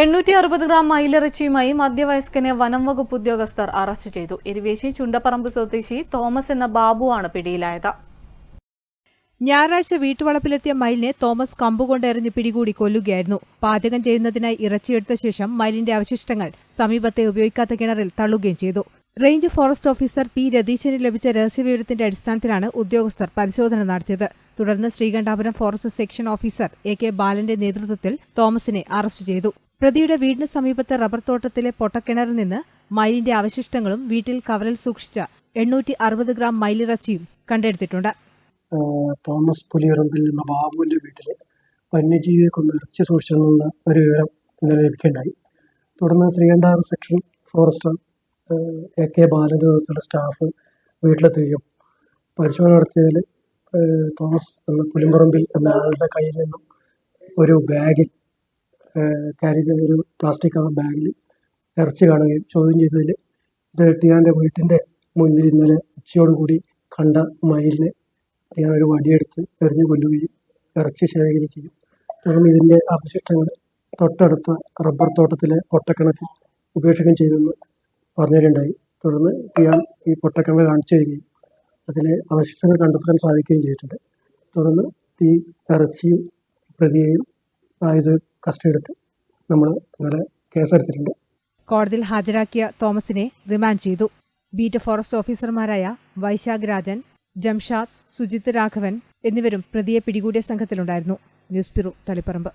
എണ്ണൂറ്റി അറുപത് ഗ്രാം മയിലിറച്ചിയുമായി മധ്യവയസ്കനെ വനം വകുപ്പ് ഉദ്യോഗസ്ഥർ അറസ്റ്റ് ചെയ്തു. എരിവേശി ചുണ്ടപ്പറമ്പ് സ്വദേശി തോമസ് എന്ന ബാബുവാണ് പിടിയിലായത്. ഞായറാഴ്ച വീട്ടുവളപ്പിലെത്തിയ മയിലിനെ തോമസ് കമ്പുകൊണ്ട് എറിഞ്ഞ് പിടികൂടി കൊല്ലുകയായിരുന്നു. പാചകം ചെയ്യുന്നതിനായി ഇറച്ചിയെടുത്ത ശേഷം മയിലിന്റെ അവശിഷ്ടങ്ങൾ സമീപത്തെ ഉപയോഗിക്കാത്ത കിണറിൽ തള്ളുകയും ചെയ്തു. റേഞ്ച് ഫോറസ്റ്റ് ഓഫീസർ പി രതീശന് ലഭിച്ച രഹസ്യവിവരത്തിന്റെ അടിസ്ഥാനത്തിലാണ് ഉദ്യോഗസ്ഥർ പരിശോധന നടത്തിയത്. തുടർന്ന് Sreekandapuram forest section officer A K ബാലന്റെ നേതൃത്വത്തിൽ തോമസിനെ അറസ്റ്റ് ചെയ്തു. പ്രതിയുടെ വീടിന് സമീപത്തെ റബ്ബർ തോട്ടത്തിലെ പൊട്ടക്കിണറിൽ നിന്ന് മയിലിന്റെ അവശിഷ്ടങ്ങളും വീട്ടിൽ കവറിൽ സൂക്ഷിച്ച എണ്ണൂറ്റി അറുപത് ഗ്രാം മയിലിറച്ചിയും കണ്ടെടുത്തിട്ടുണ്ട്. തോമസ് പുലിയറമ്പിൽ നിന്ന് ബാബുവിന്റെ വീട്ടിൽ വന്യജീവിയെ കൊന്ന് ഇറച്ചി സൂക്ഷിച്ചെന്ന ഒരു വിവരം ഇന്നലെ ലഭിക്കേണ്ടായി. തുടർന്ന് ശ്രീകണ്ഠാർ സെക്ഷൻ ഫോറസ്റ്റർ എ കെ നേതൃത്വത്തിലുള്ള സ്റ്റാഫ് വീട്ടിലെത്തുകയും പരിശോധന നടത്തിയതിൽ തോമസ് എന്ന പുലിമ്പറമ്പിൽ എന്ന ആളുടെ കയ്യിൽ നിന്നും ഒരു ബാഗിൽ ക്യാരി ചെയ്ത ഒരു പ്ലാസ്റ്റിക് കവർ ബാഗിൽ ഇറച്ചി കാണുകയും ചോദ്യം ചെയ്തതിൽ ഇത് ടിയാന്റെ വീട്ടിന്റെ മുന്നിൽ ഇന്നലെ ഉച്ചയോടുകൂടി കണ്ട മയിലിനെ ഞാൻ ഒരു വടിയെടുത്ത് എറിഞ്ഞു കൊല്ലുകയും ഇറച്ചി ശേഖരിക്കുകയും. തുടർന്ന് ഇതിന്റെ അവശിഷ്ടങ്ങൾ തൊട്ടടുത്ത റബ്ബർ തോട്ടത്തിലെ പൊട്ടക്കിണറ്റിൽ ഉപേക്ഷിക്കുകയും ചെയ്തെന്ന് പറഞ്ഞിട്ടുണ്ടായി തുടർന്ന് ഇയാൾ ഈ പൊട്ടക്കിണർ കാണിച്ചു തരികയും അതിലെ അവശിഷ്ടങ്ങൾ കണ്ടെത്താൻ സാധിക്കുകയും ചെയ്തിട്ടുണ്ട്. തുടർന്ന് ഈ ഇറച്ചിയും പ്രതിയെയും ആയത് കസ്റ്റഡി എടുത്ത് നമ്മൾ ഇന്നലെ കേസെടുത്തിട്ടുണ്ട്. കോടതിയിൽ ഹാജരാക്കിയ തോമസിനെ റിമാൻഡ് ചെയ്തു. ബീറ്റ് ഫോറസ്റ്റ് ഓഫീസർമാരായ വൈശാഖ് രാജൻ ജംഷാദ് സുജിത് രാഘവൻ എന്നിവരും പ്രതിയെ പിടികൂടിയ സംഘത്തിലുണ്ടായിരുന്നു. News bureau Taliparamba.